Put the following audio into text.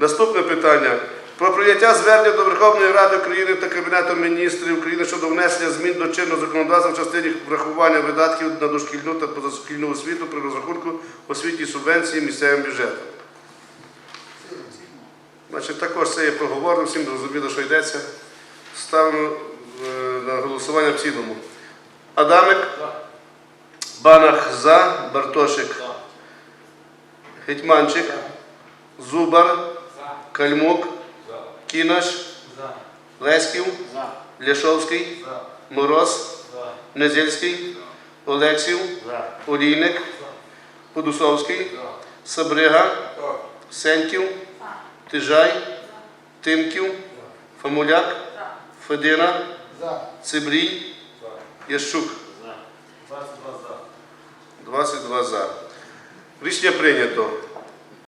Наступне питання. Про прийняття звернення до Верховної Ради України та Кабінету міністрів України щодо внесення змін до чинного законодавства в частині врахування видатків на дошкільну та позашкільну освіту при розрахунку освітньої субвенції місцевим бюджетом. Значить, також це є проговорено, всім зрозуміло, що йдеться. Ставимо е, на голосування в цілому. Адамик, Банах за, Бартошик, Гетьманчик, Зубар, Кальмук, Кінаш, Леськів, Ляшовський, Мороз, Незельський, Олексів, Олійник, Подусовський, Сабрига, Сеньків, Тижай, Тимків, Фамуляк, Федина, Цибрій, Ящук. 22 за. Рішення прийнято.